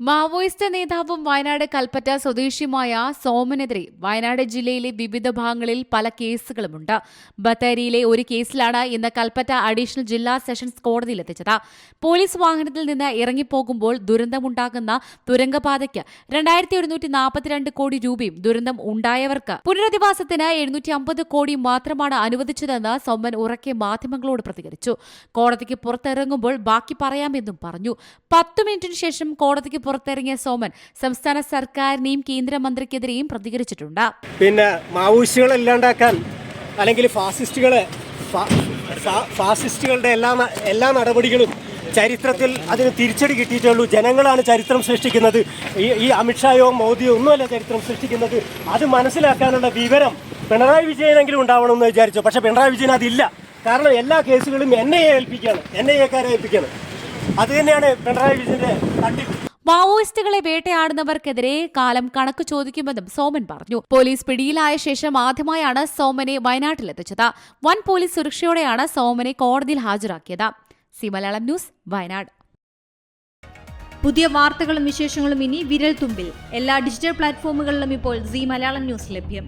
Maoist നേതാവും വയനാട് കൽപ്പറ്റ സ്വദേശിയുമായ സോമനെതിരെ വയനാട് ജില്ലയിലെ വിവിധ ഭാഗങ്ങളിൽ പല കേസുകളുമുണ്ട്. ബത്തേരിയിലെ ഒരു കേസിലാണ് ഇന്ന് കൽപ്പറ്റ അഡീഷണൽ ജില്ലാ സെഷൻസ് കോടതിയിലെത്തിച്ചത്. പോലീസ് വാഹനത്തിൽ നിന്ന് ഇറങ്ങിപ്പോകുമ്പോൾ ദുരന്തമുണ്ടാകുന്ന തുരങ്കപാതയ്ക്ക് രണ്ടായിരത്തി ഒരുന്നൂറ്റി നാൽപ്പത്തിരണ്ട് കോടി രൂപയും ദുരന്തം ഉണ്ടായവർക്ക് പുനരധിവാസത്തിന് എഴുന്നൂറ്റി അമ്പത് കോടി മാത്രമാണ് അനുവദിച്ചതെന്ന് സോമൻ ഉറക്കെ മാധ്യമങ്ങളോട് പ്രതികരിച്ചു. കോടതിക്ക് പുറത്തിറങ്ങുമ്പോൾ ബാക്കി പറയാമെന്നും പറഞ്ഞു. പത്തു മിനിറ്റിന് ശേഷം കോടതിക്ക് പുറത്തിറങ്ങിയ സോമൻ സംസ്ഥാന സർക്കാരിനെയും കേന്ദ്രമന്ത്രിക്കെതിരെയും പ്രതികരിച്ചിട്ടുണ്ട്. പിന്നെ മാവോയിസ്റ്റുകളെ ഇല്ലാണ്ടാക്കാൻ അല്ലെങ്കിൽ ഫാസിസ്റ്റുകളെ ഫാസിസ്റ്റുകളുടെ എല്ലാ എല്ലാ നടപടികളും ചരിത്രത്തിൽ അതിന് തിരിച്ചടി കിട്ടിയിട്ടുള്ളൂ. ജനങ്ങളാണ് ചരിത്രം സൃഷ്ടിക്കുന്നത്. ഈ ഈ അമിത്ഷായോ മോദിയോ ഒന്നുമല്ല ചരിത്രം സൃഷ്ടിക്കുന്നത്. അത് മനസ്സിലാക്കാനുള്ള വിവരം പിണറായി വിജയനെങ്കിലും ഉണ്ടാവണമെന്ന് വിചാരിച്ചു. പക്ഷേ പിണറായി വിജയൻ അതില്ല. കാരണം എല്ലാ കേസുകളും എൻ ഐ ഏൽപ്പിക്കുകയാണ്. എൻ ഐ എക്കാരെ ഏൽപ്പിക്കുകയാണ്. അത് തന്നെയാണ് പിണറായി വിജയന്റെ തട്ടിപ്പ്. മാവോയിസ്റ്റുകളെ വേട്ടയാടുന്നവർക്കെതിരെ കാലം കണക്ക് ചോദിക്കുമെന്നും സോമൻ പറഞ്ഞു. പോലീസ് പിടിയിലായ ശേഷം ആദ്യമായാണ് സോമനെ വയനാട്ടിലെത്തിച്ചത്. വൻ പോലീസ് സുരക്ഷയോടെയാണ് സോമനെ കോടതിയിൽ ഹാജരാക്കിയത്. C Malayalam news Wayanad. പുതിയ വാർത്തകളും വിശേഷങ്ങളും ഇനി വിരൽ തുമ്പിൽ എല്ലാ ഡിജിറ്റൽ പ്ലാറ്റ്ഫോമുകളിലും ഇപ്പോൾ സി മലയാളം ന്യൂസ് ലഭ്യം.